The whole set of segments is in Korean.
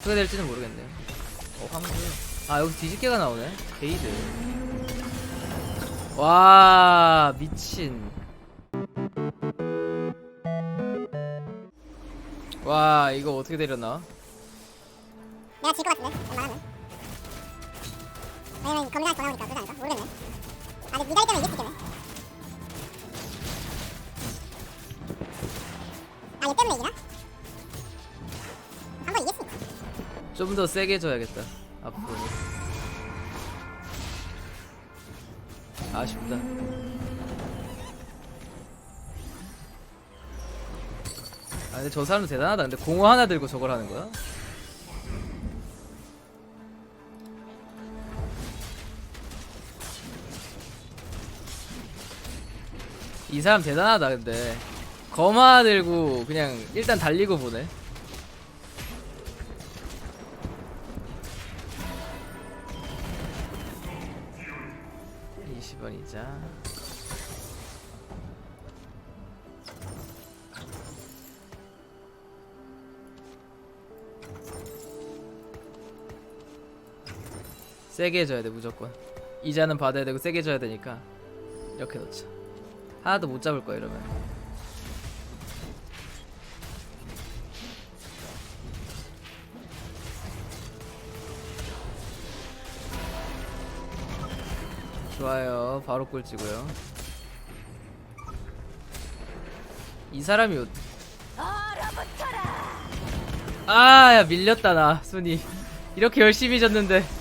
어떻게 될지는 모르겠네요. 어, 황금. 아, 여기 뒤집개가 나오네. 게이드. 와, 미친. 와, 이거 어떻게 되렸나? 내가 질 것 같은데 웬만하면 왜냐면 검사가 더 나오니까 그러지 않을까? 모르겠네 아 근데 니가 있다면 이길 수 있겠네 아 얘 때문에 이기나? 좀 더 세게 줘야겠다. 앞으로. 아쉽다. 아 근데 저 사람도 대단하다. 근데 공허 하나 들고 저걸 하는 거야? 이 사람 대단하다 근데 검화 들고 그냥 일단 달리고 보네. 세게 해줘야 돼 무조건. 이자는 받아야 되고 세게 줘야 되니까. 이렇게 놓자. 하나도 못 잡을 거야 이러면. 좋아요. 바로 꼴찌고요. 이 사람이 어... 아야 밀렸다 나. 순이. 이렇게 열심히 졌는데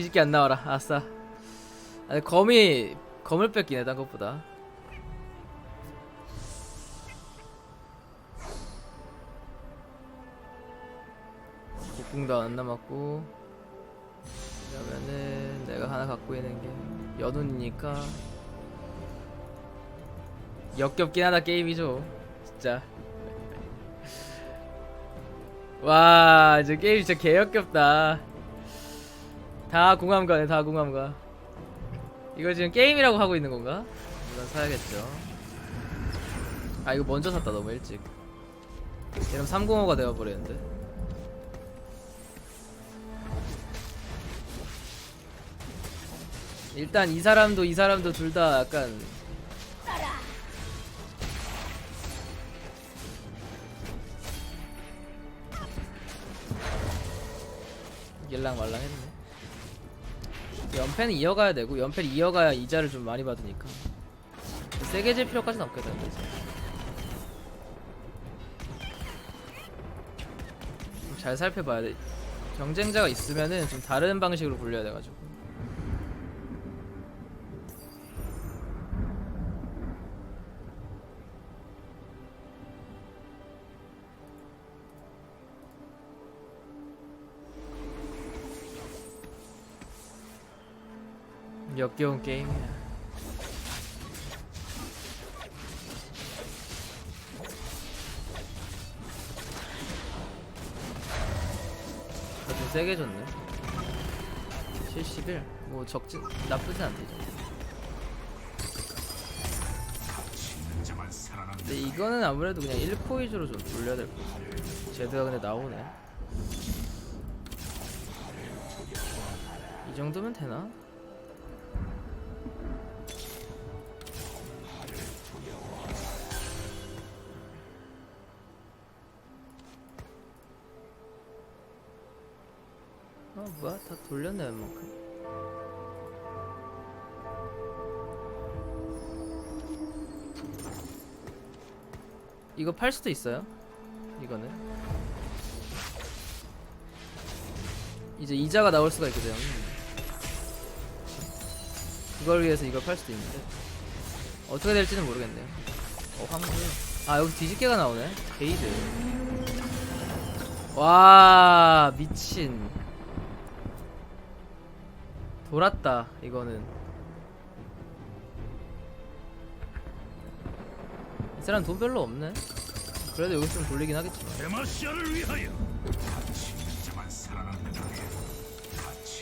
뒤집게 안 나와라. 아싸. 아, 근데 검이 검을 뺏기네 딴 것보다. 국궁도 안 남았고 그러면은 내가 하나 갖고 있는 게 연운이니까 역겹긴 하다 게임이죠. 진짜. 와 이제 게임 진짜 개역겹다 다 공감가네 다 공감가 이거 지금 게임이라고 하고 있는 건가? 이건 사야겠죠 아 이거 먼저 샀다 너무 일찍 이러면 305가 되어버리는데 일단 이 사람도 이 사람도 둘 다 약간 일랑말랑했네. 연패는 이어가야 되고 연패를 이어가야 이자를 좀 많이 받으니까 세게 질 필요까지는 없겠다. 이제. 좀잘 살펴봐야 돼. 경쟁자가 있으면은 좀 다른 방식으로 굴려야 돼가지고. 역겨운 게임이야. 좀 세게 줬네. 71. 뭐 적진 나쁘진 않대. 근데 이거는 아무래도 그냥 1코 위주로 좀 돌려야 될 것 같아. 제드가 근데 나오네. 이 정도면 되나? 뭐야 다 돌렸네 웬만큼 이거 팔 수도 있어요? 이거는? 이제 이자가 나올 수가 있거든 그걸 위해서 이걸 팔 수도 있는데. 어떻게 될지는 모르겠네요. 어 황금 아 여기 뒤집개가 나오네. 게이드. 와 미친 돌았다 이거는. 이 사람 돈 별로 없네. 그래도 여기 좀 돌리긴 하겠지만 데마시아를 위하여. 있는 자만 살아남는 거야.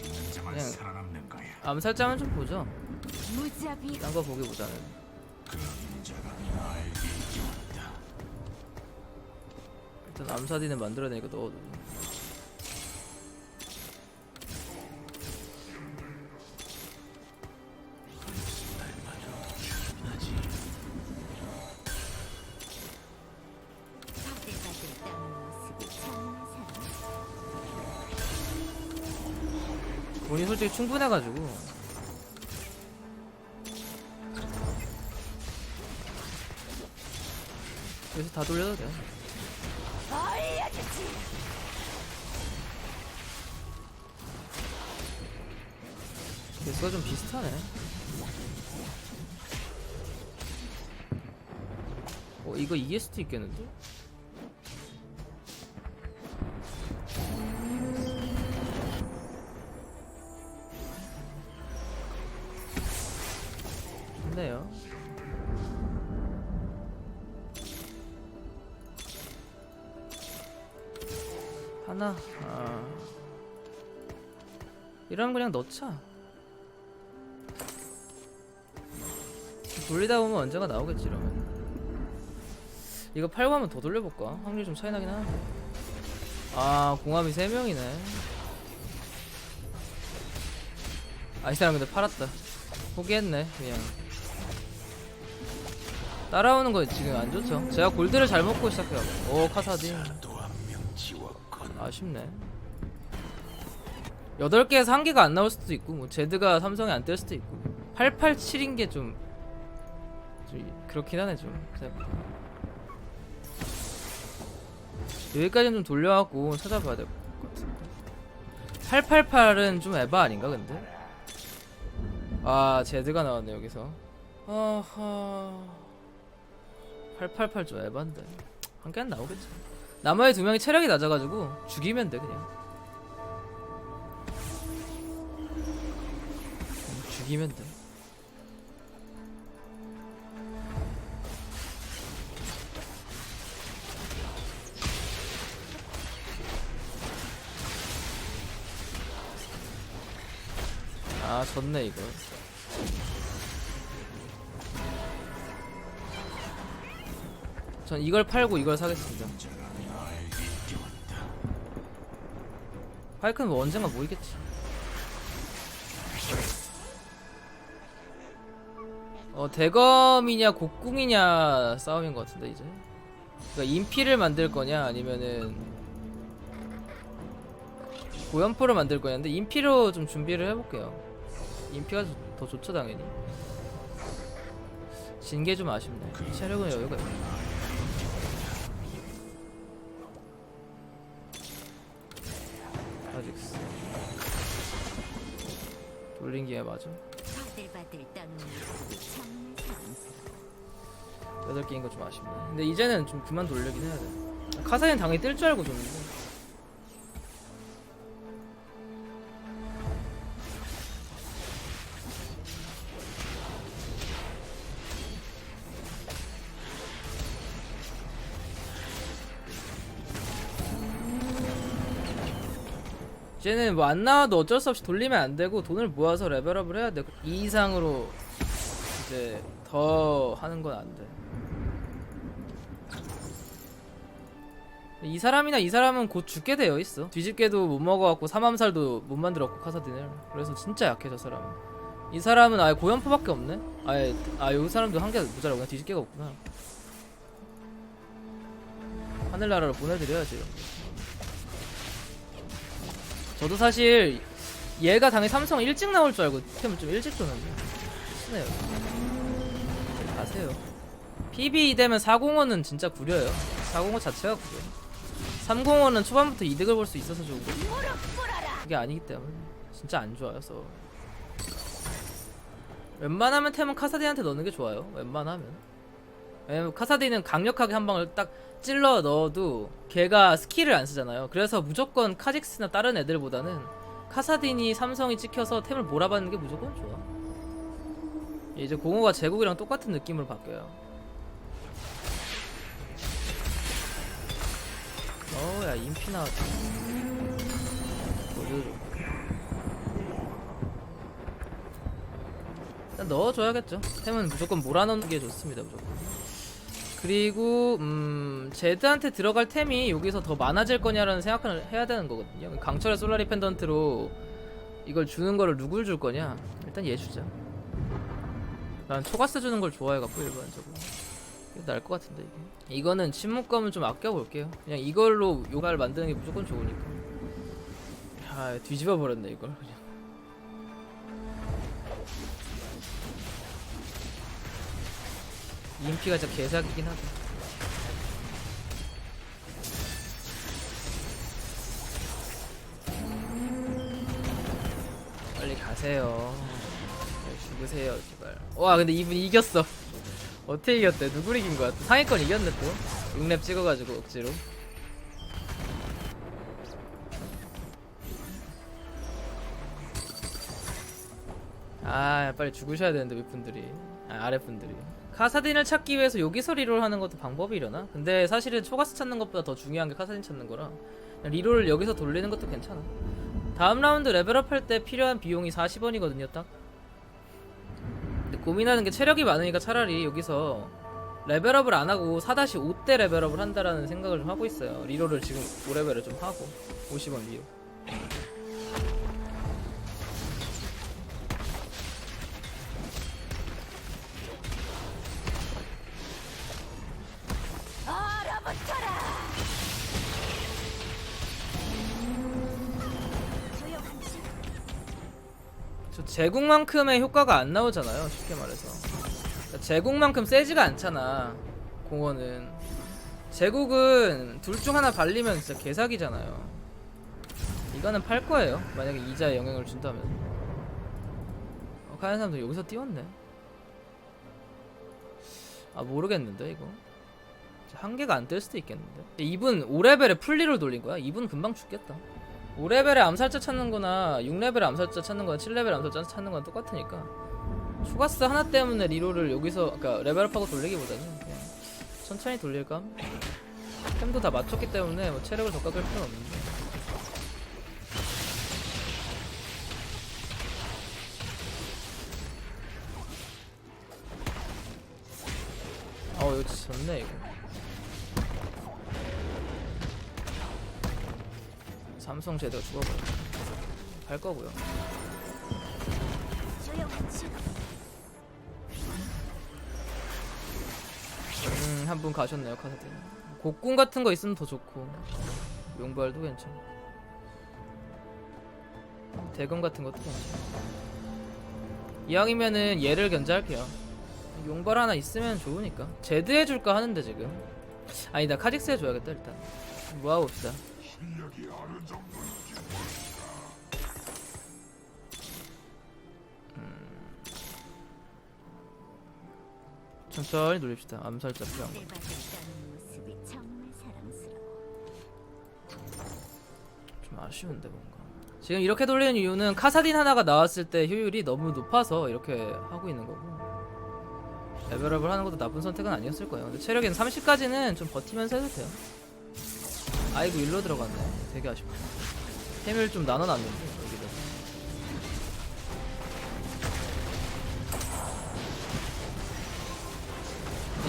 있는 자만 그냥- 살아남는 거야 암살자만 좀 보죠. 무자비 딴 거 보기보다는 그 인자가 나에게 있다. 일단 암사디는 만들어내니까 넣어도 돈이 솔직히 충분해가지고. 여기서 다 돌려도 돼 개수가 좀 비슷하네. 어 이거 수도 있겠는데? 하나. 아. 이러면 그냥 넣자. 돌리다 보면 언제가 나오겠지 이러면. 이거 팔고 하면 더 돌려볼까? 확률 좀 차이 나긴 하는데. 아 공합이 3명이네. 아 이 사람 근데 팔았다. 포기했네 그냥. 따라오는 거 지금 안 좋죠? 제가 골드를 잘 먹고 시작해요. 오 카사딘 아쉽네. 8개에서 한 개가 안 나올 수도 있고 뭐 제드가 삼성에 안 뜰 수도 있고. 887인 게좀 좀 그렇긴 하네 좀. 여기까지는 좀 돌려갖고 찾아봐야 될 것 같은데. 888은 좀 에바 아닌가 근데? 아 제드가 나왔네 여기서. 아하. 888좀 에반데. 한 개는 나오겠지 나머지 두 명이 체력이 낮아가지고 죽이면 돼 그냥 음, 죽이면 돼 아, 졌네 이거. 전 이걸 팔고 이걸 사겠습니다. 파이크는 뭐 언젠가 모이겠지. 어 대검이냐 곡궁이냐 싸움인 것 같은데 이제. 그러니까 인피를 만들 거냐 아니면은 고연포를 만들 거냐인데 인피로 좀 준비를 해볼게요. 인피가 더 좋죠 당연히. 진 게 좀 아쉽네. 체력은 여유가 있네. 돌린 기회 맞아. 여덟 개인 거 좀 아쉽네. 근데 이제는 좀 그만 돌리긴 해야 돼. 카사인 당연히 뜰 줄 알고 줬는데. 이제는 뭐 안 나와도 어쩔 수 없이 돌리면 안 되고 돈을 모아서 레벨업을 해야 돼. 이 이상으로 이제 더 하는 건 안 돼. 이 사람이나 이 사람은 곧 죽게 되어 있어. 뒤집게도 못 먹어갖고 사맘살도 못 만들었고 카사딘을. 그래서 진짜 약해 저 사람은. 이 사람은 아예 고연포밖에 없네. 아예 아 여기 사람도 한 개 모자라 그냥 뒤집개가 없구나. 하늘나라로 보내드려야지. 이런 거. 저도 사실 얘가 당연히 삼성 일찍 나올 줄 알고 템을 좀 일찍 줬는데 쓰네요. 가세요. PB 되면 405는 진짜 구려요. 405 자체가 구려. 305는 초반부터 이득을 볼 수 있어서 좋고 그게 아니기 때문에 진짜 안 좋아요. 서 웬만하면 템은 카사디한테 넣는 게 좋아요. 웬만하면. 왜냐면 카사디는 강력하게 한 방을 딱 찔러 넣어도 걔가 스킬을 안 쓰잖아요. 그래서 무조건 카직스나 다른 애들보다는 카사딘이 삼성이 찍혀서 템을 몰아받는 게 무조건 좋아. 이제 공호가 제국이랑 똑같은 느낌으로 바뀌어요. 어야 인피 나왔다. 일단 넣어줘야겠죠. 템은 무조건 몰아넣는 게 좋습니다. 무조건. 그리고 음 제드한테 들어갈 템이 여기서 더 많아질 거냐라는 생각을 해야 되는 거거든요. 강철의 솔라리 펜던트로 이걸 주는 거를 누굴 줄 거냐? 일단 얘 주자. 난 초가스 주는 걸 좋아해갖고 일반적으로 나을 것 같은데 이게. 이거는 침묵감은 좀 아껴볼게요. 그냥 이걸로 요갈 만드는 게 무조건 좋으니까. 야 뒤집어 버렸네 이걸 그냥. 인피가 진짜 개사기긴 하다. 빨리 가세요. 빨리 죽으세요, 제발. 와, 근데 이분 이겼어. 어떻게 이겼대? 누구 이긴 거야? 또 상위권 이겼네 또. 6렙 찍어가지고 억지로. 아, 빨리 죽으셔야 되는데 윗분들이. 아, 아랫분들이. 카사딘을 찾기 위해서 여기서 리롤 하는 것도 방법이려나? 근데 사실은 초가스 찾는 것보다 더 중요한 게 카사딘 찾는 거라. 리롤을 여기서 돌리는 것도 괜찮아. 다음 라운드 레벨업 할 때 필요한 비용이 40원이거든요 딱. 근데 고민하는 게 체력이 많으니까 차라리 여기서 레벨업을 안 하고 4-5 때 레벨업을 한다라는 생각을 좀 하고 있어요. 리롤을 지금 5레벨을 좀 하고. 50원 리롤 제국만큼의 효과가 안 나오잖아요 쉽게 말해서. 그러니까 제국만큼 세지가 않잖아 공원은. 제국은 둘 중 하나 발리면 진짜 개사기잖아요. 이거는 팔 거예요 만약에 이자에 영향을 준다면. 어, 가는 사람도 여기서 띄웠네. 아 모르겠는데 이거. 한 개가 안 뜰 수도 있겠는데. 이분 5레벨에 풀리를 돌린 거야? 이분 금방 죽겠다 5레벨에 암살자 찾는 거나 6레벨에 암살자 찾는 거나 7레벨에 암살자 찾는 거나 똑같으니까. 초가스 하나 때문에 리롤을 여기서 그러니까 레벨업하고 돌리기보다는 그냥 천천히 돌릴까? 템도 다 맞췄기 때문에 뭐 체력을 더 깎을 필요는 없는데. 어 이거 진짜 좋네 이거 삼성 제대가 죽어버려 갈 거고요 음, 한 분 가셨네요, 카사딘. 곡궁 같은 거 있으면 더 좋고. 용발도 괜찮아. 대검 같은 것도 괜찮아. 이왕이면은 얘를 견제할게요. 용발 하나 있으면 좋으니까. 제드 해줄까 하는데 지금. 아니다, 카직스 해줘야겠다, 일단. 모아봅시다. 실력이 어느 정도 천천히 돌립시다. 암살자 필요한 거. 좀 아쉬운데 뭔가. 지금 이렇게 돌리는 이유는 카사딘 하나가 나왔을 때 효율이 너무 높아서 이렇게 하고 있는 거고. 레벨업을 하는 것도 나쁜 선택은 아니었을 거예요. 근데 체력은 30까지는 좀 버티면서 해도 돼요 아이고 일로 들어갔네 되게 아쉽다 템을 좀 나눠놨는데 여기다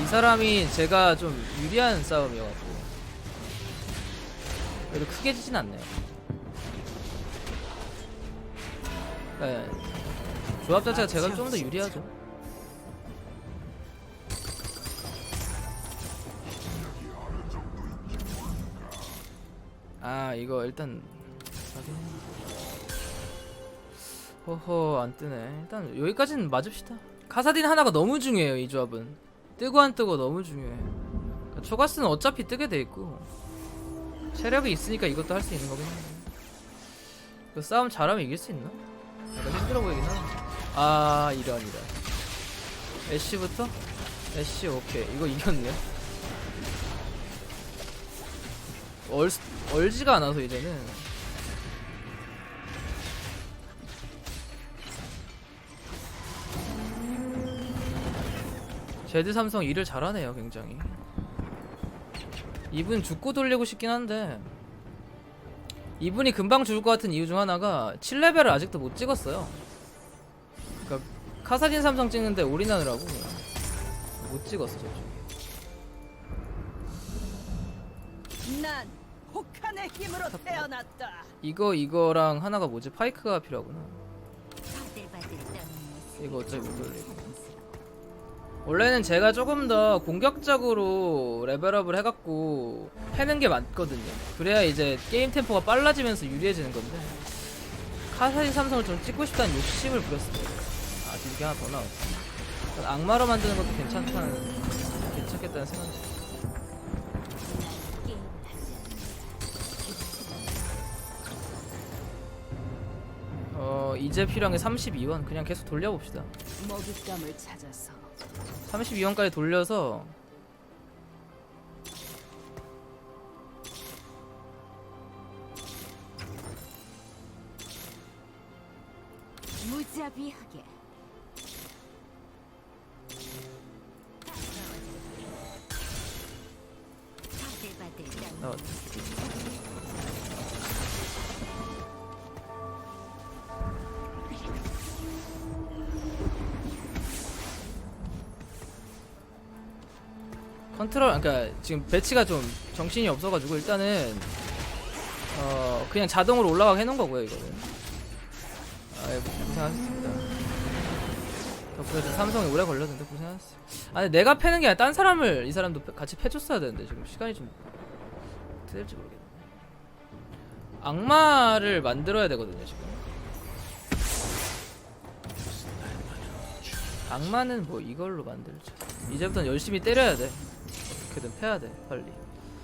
이 사람이 제가 좀 유리한 싸움이어가지고 그래도 크게 지진 않네요. 네. 조합 자체가 제가 좀 더 유리하죠. 아 이거 일단 확인. 허허 안 뜨네. 일단 여기까지는 맞읍시다. 카사딘 하나가 너무 중요해요 이 조합은. 뜨고 안 뜨고 너무 중요해. 그러니까 초가스는 어차피 뜨게 돼 있고. 체력이 있으니까 이것도 할 수 있는 거긴 한데 그 싸움 잘하면 이길 수 있나? 약간 힘들어 보이긴 하네 아 이런 이런 애쉬부터? 애쉬 오케이 이거 이겼네 얼, 얼지가 않아서 이제는. 제드 삼성 일을 잘하네요 굉장히. 이분 죽고 돌리고 싶긴 한데. 이분이 금방 죽을 것 같은 이유 중 하나가 7레벨을 아직도 못 찍었어요. 그니까 카사딘 삼성 찍는데 올인하느라고 못 찍었어 저쪽 난 혹한의 힘으로 태어났다. 이거 이거랑 하나가 뭐지? 파이크가 필요하구나. 이거 어차피 못. 사랑스러워. 원래는 제가 조금 더 공격적으로 레벨업을 해갖고 패는 게 맞거든요. 그래야 이제 게임 템포가 빨라지면서 유리해지는 건데 카사딘 삼성을 좀 찍고 싶다는 욕심을 부렸습니다. 아, 이게 하나 더 나왔어. 악마로 만드는 것도 괜찮다는 괜찮겠다는 생각이. 게임 어 이제 필요한 게 32원 그냥 계속 돌려봅시다. 먹잇감을 찾아서 32원까지 돌려서 무자비하게 나왔다. 컨트롤 그러니까 지금 배치가 좀 정신이 없어가지고 일단은 어 그냥 자동으로 올라가게 해놓은 거고요 이거는. 아 고생하셨습니다. 덕분에 좀 삼성이 오래 걸렸는데 고생하셨어요 아 근데 내가 패는 게 아니라 딴 사람을 이 사람도 패- 같이 패줬어야 되는데 지금 시간이 좀 어떻게 될지 모르겠네. 악마를 만들어야 되거든요 지금. 악마는 뭐 이걸로 만들죠 이제부터는 열심히 때려야 돼 어떻게든 패야 돼 빨리.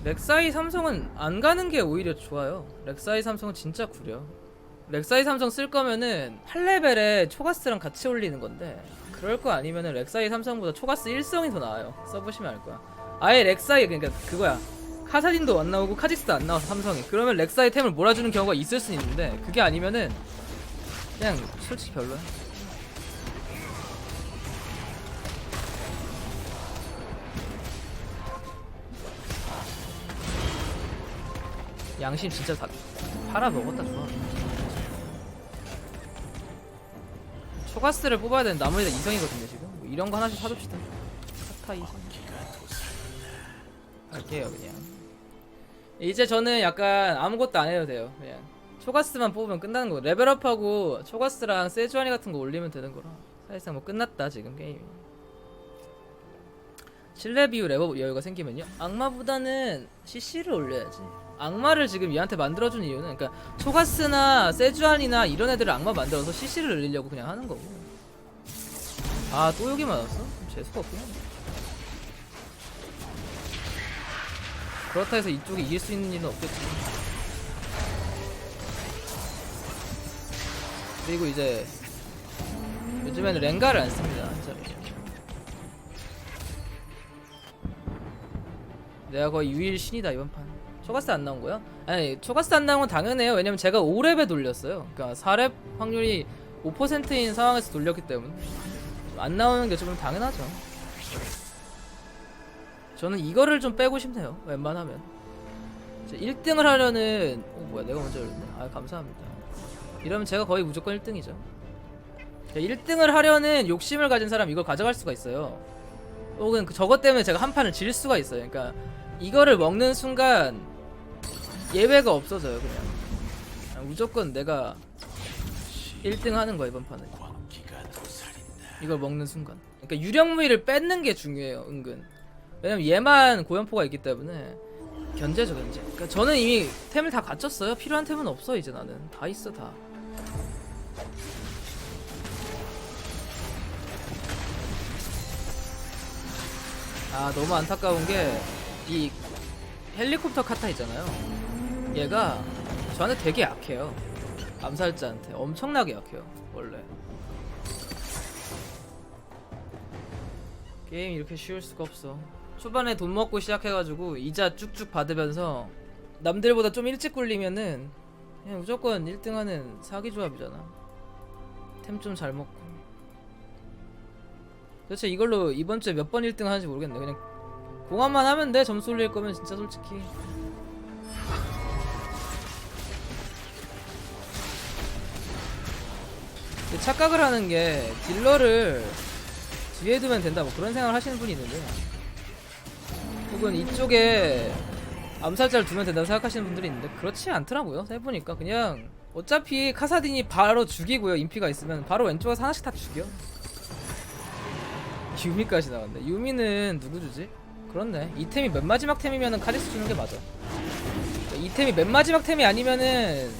렉사이 삼성은 안 가는 게 오히려 좋아요. 렉사이 삼성은 진짜 구려. 렉사이 삼성 쓸 거면은 8레벨에 초가스랑 같이 올리는 건데 그럴 거 아니면은 렉사이 삼성보다 초가스 1성이 더 나아요. 써보시면 알 거야. 아예 렉사이 그러니까 그거야. 카사딘도 안 나오고 카직스도 안 나와서 삼성이. 그러면 렉사이 템을 몰아주는 경우가 있을 수 있는데 그게 아니면은 그냥 솔직히 별로야 양심 진짜 다 팔아 먹었다 좋아. 초가스를 뽑아야 되는 나머지 다 이성이거든요 지금. 뭐 이런 거 하나씩 사줍시다. 카타 이성. 할게요 그냥. 이제 저는 약간 아무것도 안 해도 돼요. 그냥 초가스만 뽑으면 끝나는 거. 레벨업하고 초가스랑 세주아니 같은 거 올리면 되는 거라. 사실상 뭐 끝났다 지금 게임이. 신뢰 비율 레버 여유가 생기면요 악마보다는 CC를 올려야지 악마를 지금 얘한테 만들어준 이유는 그러니까 초가스나 세주안이나 이런 애들을 악마 만들어서 CC를 늘리려고 그냥 하는 거고 아 또 여기 맞았어? 재수가 없구나 그렇다 해서 이쪽이 이길 수 있는 일은 없겠지 그리고 이제 요즘에는 랭가를 안 씁니다 내가 거의 유일 신이다 이번 판. 초가스 안 나온 거야? 아니 초가스 안 나온 건 당연해요. 왜냐면 제가 5렙에 돌렸어요. 그러니까 4렙 확률이 5%인 상황에서 돌렸기 때문에 안 나오는 게좀 당연하죠. 저는 이거를 좀 빼고 싶네요. 웬만하면. 1등을 하려는 어 뭐야 내가 먼저 열렸네. 아 감사합니다. 이러면 제가 거의 무조건 1등이죠. 1등을 하려는 욕심을 가진 사람 이걸 가져갈 수가 있어요. 혹은 그 저것 때문에 제가 한 판을 질 수가 있어요. 그러니까 이거를 먹는 순간 예외가 없어져요. 그냥 아, 무조건 내가 1등 하는 거야 이번 판은. 이걸 먹는 순간. 그러니까 유령 무기를 뺏는 게 중요해요. 은근. 왜냐면 얘만 고연포가 있기 때문에 견제죠 견제. 그러니까 저는 이미 템을 다 갖췄어요. 필요한 템은 없어 이제 나는 다 있어 다. 아 너무 안타까운 게 이 헬리콥터 카타 있잖아요. 얘가 저한테 되게 약해요. 암살자한테 엄청나게 약해요. 원래. 게임 이렇게 쉬울 수가 없어. 초반에 돈 먹고 시작해가지고 이자 쭉쭉 받으면서 남들보다 좀 일찍 굴리면은 그냥 무조건 1등하는 사기 조합이잖아. 템 좀 잘 먹고. 도대체 이걸로 이번 주에 몇 번 1등 하는지 모르겠네. 그냥 공합만 하면 돼. 점수 올릴 거면 진짜 솔직히. 착각을 하는 게 딜러를 뒤에 두면 된다 뭐 그런 생각을 하시는 분이 있는데 혹은 이쪽에 암살자를 두면 된다고 생각하시는 분들이 있는데 그렇지 않더라고요 해보니까. 그냥 어차피 카사딘이 바로 죽이고요 인피가 있으면. 바로 왼쪽에서 하나씩 다 죽여. 유미까지 나간다 유미는 누구 주지? 그렇네. 이템이 맨 마지막 템이면은 카리스 주는 게 맞아. 이템이 맨 마지막 템이 아니면은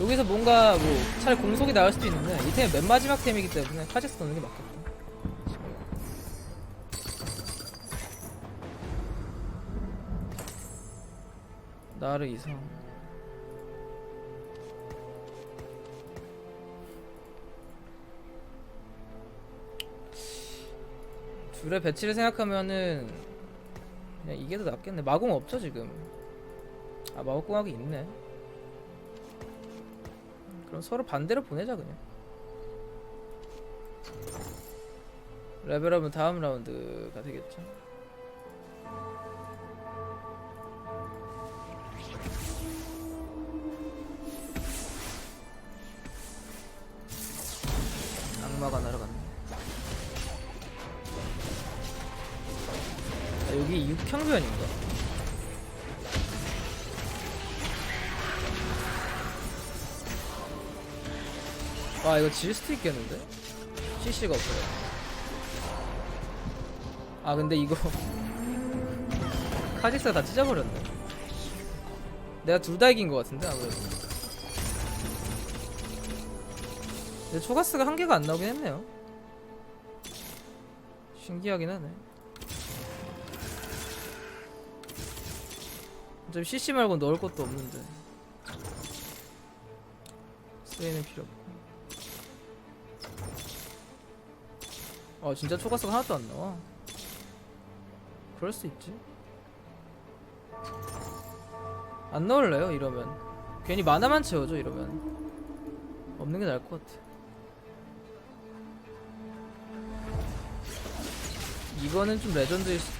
여기서 뭔가 뭐 차라리 공속이 나올 수도 있는데 이 템이 맨 마지막 템이기 때문에 카리스 넣는 게 맞겠다. 나를 이상. 둘의 배치를 생각하면은 그냥 이게 더 낫겠네. 마공 없죠 지금. 아 마법 공학이 있네 그럼 서로 반대로 보내자 그냥. 레벨업은 다음 라운드가 되겠죠? 악마가 날아갔네. 아, 여기 육형변인가? 와 이거 질 수도 있겠는데? CC가 없어요. 아 근데 이거 카직스가 다 찢어버렸네. 내가 둘 다 이긴 것 같은데 아무래도. 근데 초가스가 한 개가 안 나오긴 했네요. 신기하긴 하네. 어차피 CC 말고 넣을 것도 없는데. 쓰이는 필요 없고 아 진짜 초가스가 하나도 안 나와. 그럴 수 있지. 안 넣을래요 이러면. 괜히 만화만 채워줘 이러면. 없는 게 나을 것 같아. 이거는 좀 레전드일 수도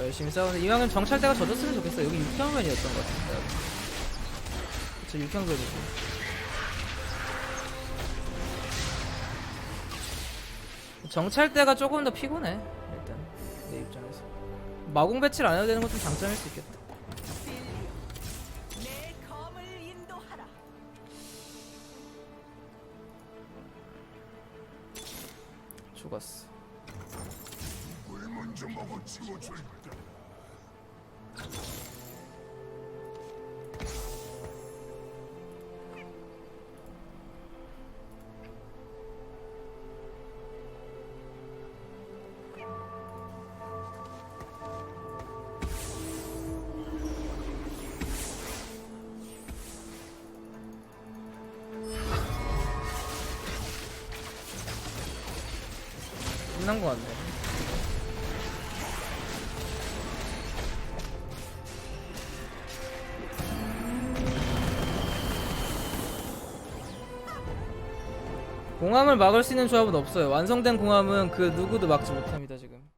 열심히 싸우는데 이왕이면 정찰대가 져줬으면 좋겠어 여기 6형면이었던 것 같은데 그쵸 6형면이고 정찰대가 조금 더 피곤해 일단 내 입장에서. 마공 배치를 안 해도 되는 건 좀 장점일 수 있겠다. 죽었어 끝난 것 같네. 공함을 막을 수 있는 조합은 없어요. 완성된 공함은 그 누구도 막지 못합니다 지금